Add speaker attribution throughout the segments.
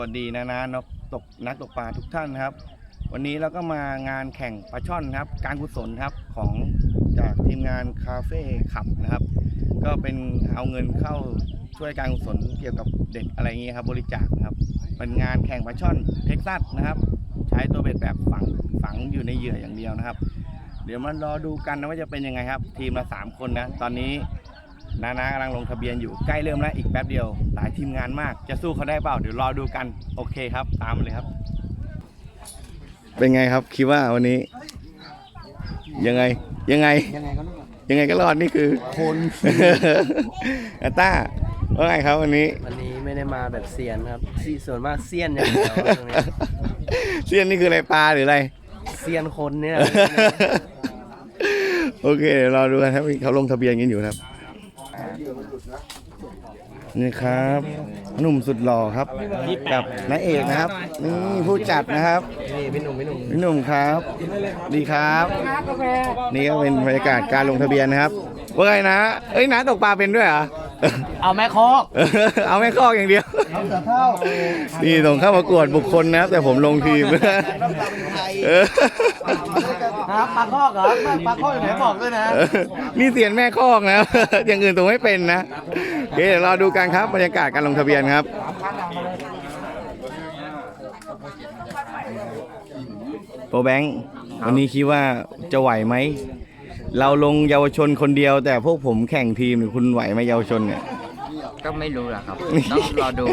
Speaker 1: วัสดีนะนะนกตกนักตกปลาทุกท่านนะครับ วันนี้เราก็มางานแข่งปลาช่อนครับ การกุศลครับของจากทีมงานคาเฟ่ขับนะครับ ก็เป็นเอาเงินเข้าช่วยการกุศลเกี่ยวกับเด็กอะไรอย่างนี้ครับบริจาคครับ เป็นงานแข่งปลาช่อนเท็กซัสนะครับ ใช้ตัวเบ็ดแบบฝังฝังอยู่ในเหยื่ออย่างเดียวนะครับ เดี๋ยวมารอดูกันนะว่าจะเป็นยังไงครับ ทีมละสามคนนะตอนนี้ นานากำลังลงทะเบียนอยู่ใกล้เริ่มแล้วอีกแป๊บเดียว หลายทีมงานมาก จะสู้เขาได้เปล่า เดี๋ยวรอดูกัน โอเคครับ ตามมาเลยครับ เป็นไงครับคิดว่าวันนี้ ยังไงยังไง
Speaker 2: ยังไงก็รอด
Speaker 1: ยังไงก็รอดนี่คือ
Speaker 2: คน
Speaker 1: อาต้าว่าไงครับวันนี้
Speaker 2: วันนี้ไม่ได้มาแบบเซียนครับที่ส่วนมากเซียนอย่างเดียวครับตรงนี้
Speaker 1: เสี้ยนนี่คืออะไรปลาหรืออะไร
Speaker 2: เซียนคนเนี่ย
Speaker 1: โอเคเดี๋ยวรอดูกันครับเขาลงทะเบียนกันอยู่ครับ นี่ครับหนุ่มสุดหล่อครับกับนายเอกนะครับนี่ผู้จัดนะครับ
Speaker 2: นี่พี่หนุ่มพี่หนุ่ม
Speaker 1: พี่หนุ่มครับ ดีครับ นี่ก็เป็นบรรยากาศการลงทะเบียนนะครับว่าไงนะเอ้ยน้าตกปลาเป็นด้วยเหรอ
Speaker 2: เอาแม่คอก
Speaker 1: เอาไม่คอกอย่างเดียว นี่ส่งเข้าประกวดบุคคลนะครับ แต่ผมลงทีมเออ
Speaker 2: ครับปลาคอกเหรอปลาคอกอยู่ไหนบอกด้วยนะ
Speaker 1: นี่เสียนแม่คอกนะ อย่างอื่นตัวไม่เป็นนะโอเคเดี๋ยวรอดูกันครับบรรยากาศการลงทะเบียนครับ โปรแบงค์วันนี้คิดว่าจะไหวไหม เราลงเยาวชนคนเดียว แต่พวกผมแข่งทีมเนี่ยคุณไหวไหมเยาวชนเนี่ย
Speaker 2: ก็ไม่รู้แหละครับ ต้องรอดู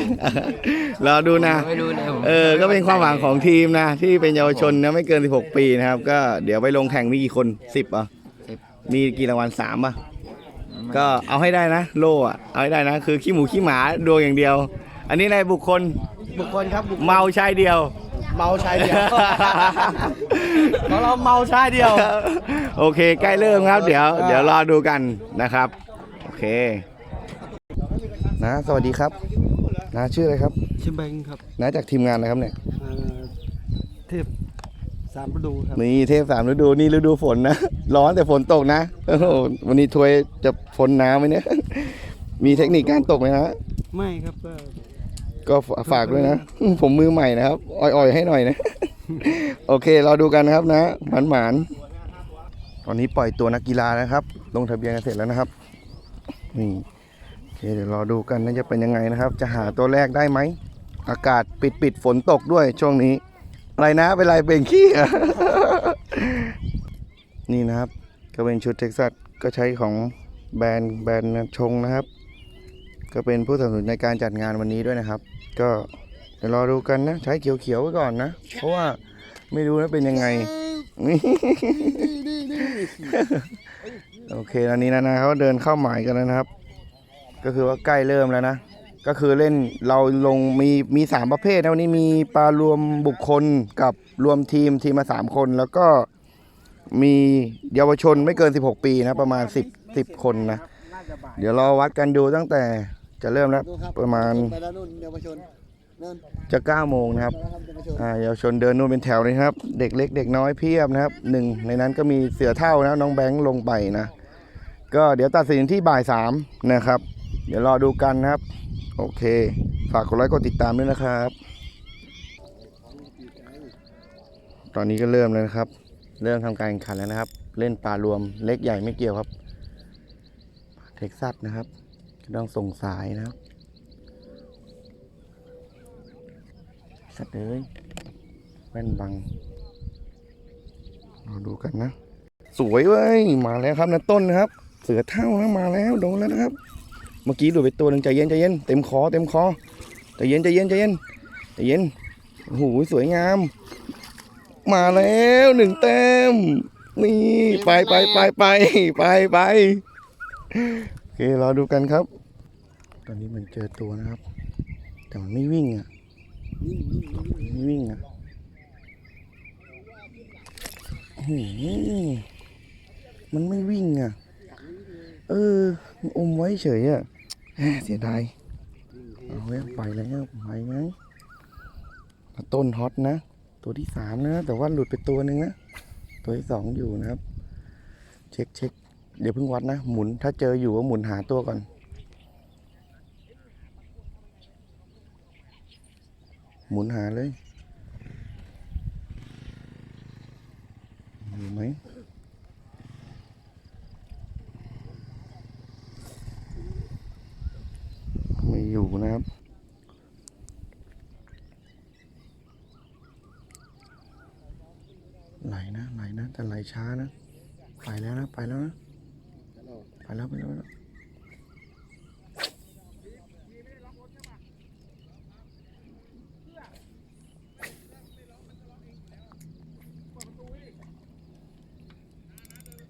Speaker 1: รอดูนะ
Speaker 2: ไม่รู้เลยผม
Speaker 1: เออ ก็เป็นความหวังของทีมนะ ที่เป็นเยาวชนนะไม่เกิน 16 ปีนะครับ ก็เดี๋ยวไปลงแข่งมีกี่คน 10อะ
Speaker 2: สิบ
Speaker 1: มีกี่รางวัลสามป่ะก็เอาให้ได้นะ โล่อะเอาให้ได้นะ คือขี้หมูขี้หมาดวงอย่างเดียว อันนี้ในบุคคล
Speaker 2: บุคคลครับบุคคล
Speaker 1: เมาชายเดียว
Speaker 2: เมาชายเดียวของเราเมาชายเดียว
Speaker 1: โอเค ใกล้เริ่มครับ เดี๋ยว เดี๋ยวรอดูกันนะครับ โอเค นะ สวัสดีครับ นะชื่ออะไรครับ
Speaker 2: ชื่อแบงค์ครับ
Speaker 1: นะจากทีมงานนะครับเนี่ย
Speaker 2: เทพสามฤดูครับ
Speaker 1: นี่เทพสามฤดูนี่ฤดูฝนนะ ร้อนแต่ฝนตกนะโอ้โหวันนี้ทวยจะฝนน้ำไหมเนี่ย มีเทคนิคการตกไหมฮะ
Speaker 2: ไม่ครับก็
Speaker 1: ก็ฝฝากด้วยนะ ผมมือใหม่นะครับ อ่อยๆ ให้หน่อยนะ โอเค เราดูกันนะครับนะ หมานหมานๆตอนนี้ปล่อยตัวนักกีฬานะครับ ลงทะเบียนกันเสร็จแล้วนะครับ นี่โอ เคเดี๋ยวรอดูกันนะจะเป็นยังไงนะครับ จะหาตัวแรกได้ไหม อากาศปิดปิดฝนตกด้วยช่วงนี้ อะไรนะเป็นไรเป็นขี้ นี่นะครับ ก็เป็นชุดเท็กซัสก็ใช้ของแบรนด์แบรนด์ชงนะครับ ก็เป็นผู้สนับสนุนในการจัดงานวันนี้ด้วยนะครับ ก็เดี๋ยวรอดูกันนะ ใช้เขียวๆไว้ก่อนนะ เพราะว่าไม่รู้นะเป็นยังไง โอเคตอนนี้นะนะเขาเดินเข้าหมายกันแล้วนะครับ ก็คือว่าใกล้เริ่มแล้วนะ ก็คือเล่นเราลงมีมีสามประเภทนะวันนี้มีปลารวมบุคคลกับรวมทีมทีมมาสามคน แล้วก็มีเยาวชนไม่เกิน 16 ปีนะประมาณ 10 10 คนนะ เดี๋ยวรอวัดกันดูตั้งแต่จะเริ่มแล้วประมาณ
Speaker 3: ไปแล้วนู่นเยาวชนนั่น
Speaker 1: จะ9โมงนะครับ
Speaker 3: นะครับเยาวชน
Speaker 1: อ่าเยาวชนเดินนู่นเป็นแถวเลยนะครับ เด็กเล็กเด็กน้อยเพียบนะครับหนึ่งในนั้นก็มีเสือเท่านะน้องแบงค์ลงไปนะ ก็เดี๋ยวตัดสินที่บ่ายสามนะครับ เดี๋ยวรอดูกันนะครับ โอเค ฝากกดไลค์กดติดตามด้วยนะครับ ตอนนี้ก็เริ่มแล้วนะครับ เริ่มทำการแข่งขันแล้วนะครับ เล่นปลารวมเล็กใหญ่ไม่เกี่ยวครับ เท็กซัสนะครับต้องส่งสายนะครับ สัตว์เลยแว่นบังเราดูกันนะ สวยเว้ย มาแล้วครับนะต้นนะครับ เสือเท่านะมาแล้วโดนแล้วนะครับ เมื่อกี้ดูดไปตัวหนึ่งใจเย็นใจเย็นเต็มคอเต็มคอใจเย็นใจเย็นใจเย็นใจเย็นโอ้โหสวยงาม มาแล้วหนึ่งแต้มนี่ไปไปไปไปไปไปโอเครอดูกันครับ ตอนนี้มันเจอตัวนะครับ แต่มันไม่วิ่งอะไม่วิ่งอะโอ้โหมันไม่วิ่งอะ เอออมไว้เฉยอะ เสียดายเอาไว้ไปแล้วไปไหมต้นฮอตนะ ตัวที่สามนะแต่ว่าหลุดไปตัวหนึ่งนะตัวที่สองอยู่นะครับ เช็คเช็คเดี๋ยวเพิ่งวัดนะ หมุนถ้าเจออยู่ก็หมุนหาตัวก่อน หมุนหาเลยอยู่ไหมไม่อยู่ นะครับ ไหลนะไหลนะ แต่ไหลช้านะ ไปแล้วนะ ไปแล้วนะ ไปแล้วไปแล้วไปแล้ว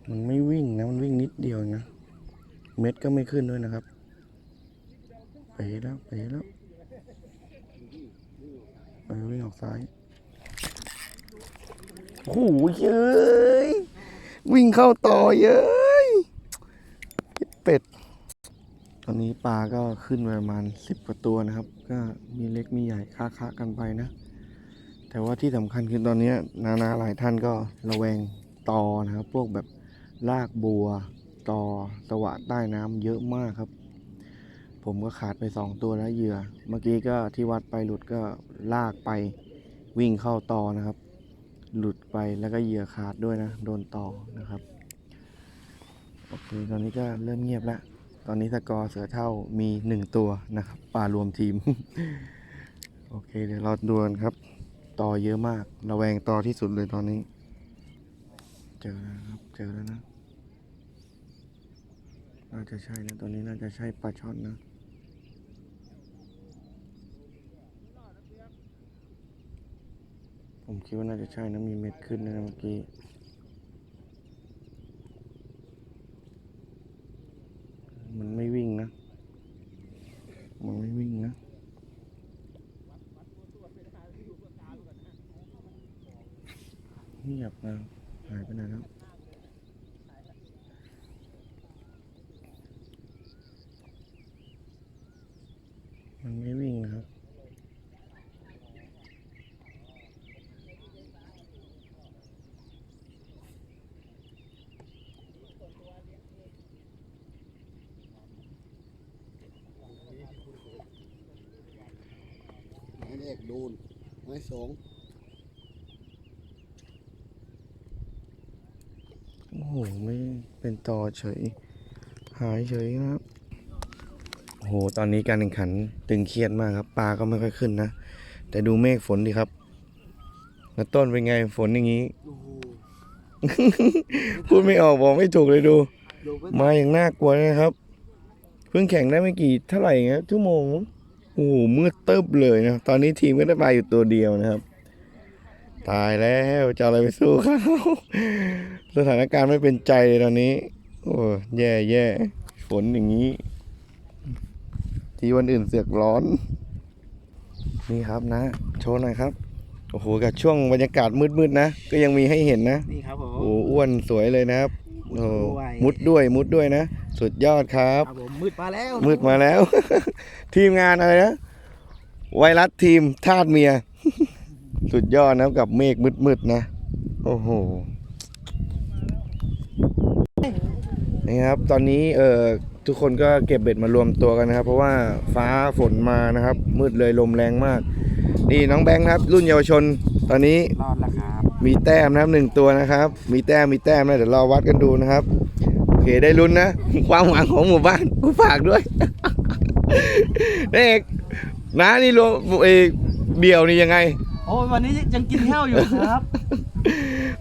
Speaker 1: มันไม่วิ่งนะ มันวิ่งนิดเดียวเองนะ เม็ดก็ไม่ขึ้นด้วยนะครับ ไปแล้วไปแล้วไปวิ่งออกซ้ายโอ้โหเย้ยวิ่งเข้าต่อเย้ยเป็ด ตอนนี้ปลาก็ขึ้นไปประมาณสิบกว่าตัวนะครับ ก็มีเล็กมีใหญ่ค้าค้ากันไปนะ แต่ว่าที่สำคัญคือตอนนี้นานาหลายท่านก็ระแวงตอนะครับ พวกแบบลากบัว ตอสวะใต้น้ำเยอะมากครับ ผมก็ขาดไปสองตัวแล้วเหยื่อ เมื่อกี้ก็ที่วัดไปหลุดก็ลากไปวิ่งเข้าตอนะครับ หลุดไปแล้วก็เหยื่อขาดด้วยนะ โดนต่อนะครับ โอเค ตอนนี้ก็เริ่มเงียบแล้ว ตอนนี้สกอร์เสือเท่ามีหนึ่งตัวนะครับปลารวมทีม โอเค เดี๋ยวเราดูกันครับ ต่อเยอะมาก ระแวงต่อที่สุดเลยตอนนี้ เจอแล้วครับ เจอแล้วนะน่าจะใช่นะ ตัวนี้น่าจะใช่ปลาช่อนนะ ผม คิดว่าน่าจะใช่นะ มีเม็ดขึ้นนะเมื่อกี้ มันไม่วิ่งนะ มันไม่วิ่งนะเงียบนะหายไปไหนแล้ว มันไม่วิ่งนะครับ
Speaker 3: ไม้แร กโดน ไม้สอง
Speaker 1: โอ้โห ไม่เป็นต่อเฉย หายเฉยนะครับโอ้โห ตอนนี้การแข่งขันตึงเครียดมากครับ ปลาก็ไม่ค่อยขึ้นนะ แต่ดูเมฆฝนดิครับแล้วต้นเป็นไงฝนอย่างนี้
Speaker 3: โอ้โห
Speaker 1: พูดไม่ออกบอกไม่ถูกเลยดู
Speaker 3: โดนไป
Speaker 1: มาอย่างน่ากลัวนะครับ เพิ่งแข่งได้ไม่กี่เท่าไหร่เงี้ยชั่วโมงมั้ง โอ้โหมืดตึ๊บเลยนะ ตอนนี้ทีมก็ได้ไปอยู่ตัวเดียวนะครับ ตายแล้วจะเอาอะไรไปสู้เขาสถานการณ์ไม่เป็นใจเลยตอนนี้ โอ้แย่แย่ฝนอย่างนี้ ที่วันอื่นเสือกร้อน นี่ครับนะ โชว์หน่อยครับ โอ้โหกับช่วงบรรยากาศมืดๆนะ ก็ยังมีให้เห็นนะ
Speaker 2: นี่ครับผม
Speaker 1: โอ้อ้วนสวยเลยนะครับ โอ้
Speaker 2: มุดด้วย
Speaker 1: มุดด้วยมุดด้วยนะ สุดยอดครับ
Speaker 2: ครับผมมืดมาแล้ว
Speaker 1: มืดมาแล้ว ทีมงานอะไรนะ ไวรัสทีมทาสเมีย สุดยอดนะครับกับเมฆมืดๆนะ โอ้โห นี่ครับ ตอนนี้เอ่อทุกคนก็เก็บเบ็ดมารวมตัวกันนะครับ เพราะว่าฟ้าฝนมานะครับ มืดเลยลมแรงมาก นี่น้องแบงค์ครับ รุ่นเยาวชน ตอนนี้
Speaker 2: รอดแล้วครับ
Speaker 1: มีแต้มนะครับหนึ่งตัวนะครับ มีแต้มมีแต้มนะเดี๋ยวรอวัดกันดูนะครับโอเคได้ลุ้นนะ ความหวังของหมู่บ้านกูฝากด้วยเอกน้านี่รวมเอกเดี่ยวนี่ยังไง
Speaker 2: โอ้ยวันนี้ยังกินข้าวอยู่ครับ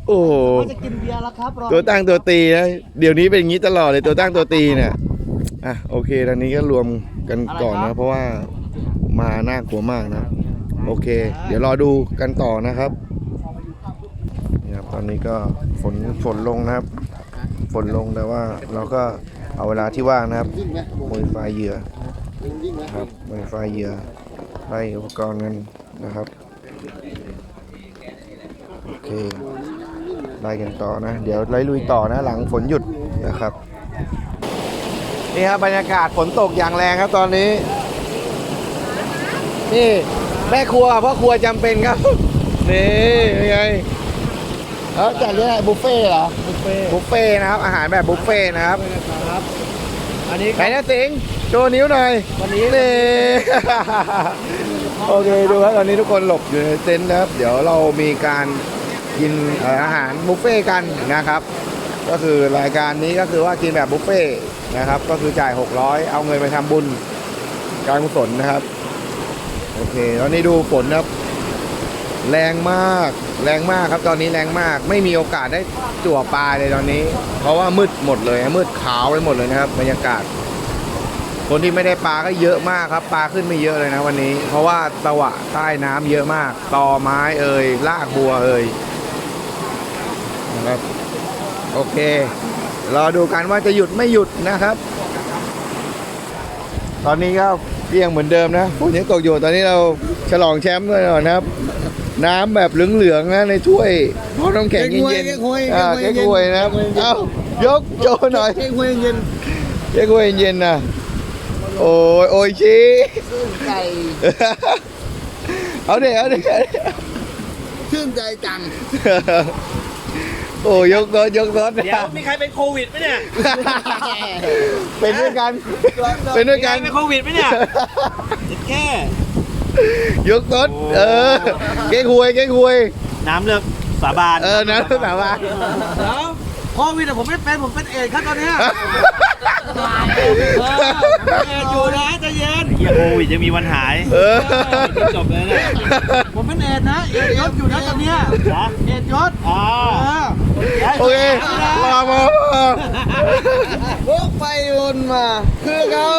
Speaker 1: โอ้โห
Speaker 2: ว่าจะกินเบียร์แล้วครับรอ
Speaker 1: ตัวตั้งตัวตีนะเดี๋ยวนี้เป็นอย่างนี้ตลอดเลยตัวตั้งตัวตีเนี่ยอะโอเคตอนนี้ก็รวมกันก่อนนะ เพราะว่ามาน่ากลัวมากนะ โอเค เดี๋ยวรอดูกันต่อนะครับนี่ครับ ตอนนี้ก็ฝนฝนลงนะครับ ฝนลงแต่ว่าเราก็เอาเวลาที่ว่างนะครับ
Speaker 3: ม
Speaker 1: โมดิฟเหยื่อครับโมดิฟเหยื่อไล่อุปกรณ์กันนะครับโอเคไล่กันต่อนะ เดี๋ยวไล่ลุยต่อนะ หลังฝนหยุดนะครับนี่ครับบรรยากาศฝนตกอย่างแรงครับตอนนี้ นี่แม่ครัวพ่อครัวจำเป็นครับ นี่เป็นไง แล้วจัดเรื่องอะไรบุฟเฟ่ต์เหรอ
Speaker 2: บุฟเฟ่ต์
Speaker 1: บุฟเฟ่ต์นะครับ อาหารแบบบุฟเฟ่ต์นะครับ
Speaker 2: นะครับ อันนี้
Speaker 1: ไหนนะสิงห์โชว์นิ้วหน่อย
Speaker 2: วันนี้
Speaker 1: นี่
Speaker 2: พ
Speaker 1: โอเคดูครับตอนนี้ทุกคนหลบอยู่ในเต็นท์นะครับ เดี๋ยวเรามีการกินเอ่ออาหารบุฟเฟ่ต์กันนะครับ ก็คือรายการนี้ก็คือว่ากินแบบบุฟเฟ่ต์นะครับ ก็คือจ่าย 600 เอาเงินไปทำบุญการกุศลนะครับ โอเคตอนนี้ดูฝนนะครับ แรงมาก แรงมากครับตอนนี้แรงมาก ไม่มีโอกาสได้จั่วปลาเลยตอนนี้ เพราะว่ามืดหมดเลยมืดขาวไปหมดเลยนะครับบรรยากาศ คนที่ไม่ได้ปลาก็เยอะมากครับปลาขึ้นไม่เยอะเลยนะวันนี้ เพราะว่าตะวะใต้น้ำเยอะมากตอไม้เอ่ยลากบัวเอ่ยนะครับโอเครอดูกันว่าจะหยุดไม่หยุดนะครับ ตอนนี้ก็เปรี้ยงเหมือนเดิมนะฝนยังตกอยู่ตอนนี้เราฉลองแชมป์ด้วยนะครับ น้ำแบบเหลืองๆนะในถ้วยพร้อมน้ำแข็งเย็น
Speaker 3: เก๊กฮวย
Speaker 1: ๆอ่า
Speaker 3: เก๊
Speaker 1: เก๊
Speaker 3: ก
Speaker 1: ก
Speaker 3: ฮ
Speaker 1: ฮ
Speaker 3: ว
Speaker 1: วยยนะครับเอ้ายกโจหน่อย
Speaker 3: เก๊กฮวยเย็น
Speaker 1: เก๊กฮวยเย็นๆนะโอ้ยโอ้ยชี
Speaker 3: ชื่นใจ
Speaker 1: เอาเด็เอาเด็
Speaker 3: ชื่นใจจัง
Speaker 1: โอ้ยกรถยกรถ
Speaker 2: เดี๋ยว มีใครเป็นโควิดไหมเนี่ย
Speaker 1: เป็นด้วยกันเป็นด้วย
Speaker 2: มีใคร
Speaker 1: กัน
Speaker 2: เป็นโควิดไหมเนี่ยแค่
Speaker 1: ยกรถเออ เก๊กฮวย เก๊กฮวย
Speaker 2: น้ำเลือกสาบาน
Speaker 1: เออนะสาวา
Speaker 2: แล้วโควิดอะผมไม่เป็น ผมเป็นเอดส์ครับตอนเนี้ยเออเอดส์อยู่นะใจเย็นเฮียโควิดยังมีวันหาย
Speaker 1: เออ
Speaker 2: จบเลยเนี่ยผมเป็นเอดส์นะ เอดส์ยศอยู่นะตอนเนี้ยเอดส์ยศอ๋อ
Speaker 1: โอเคมามา
Speaker 3: พวกไปวนมา คือเขา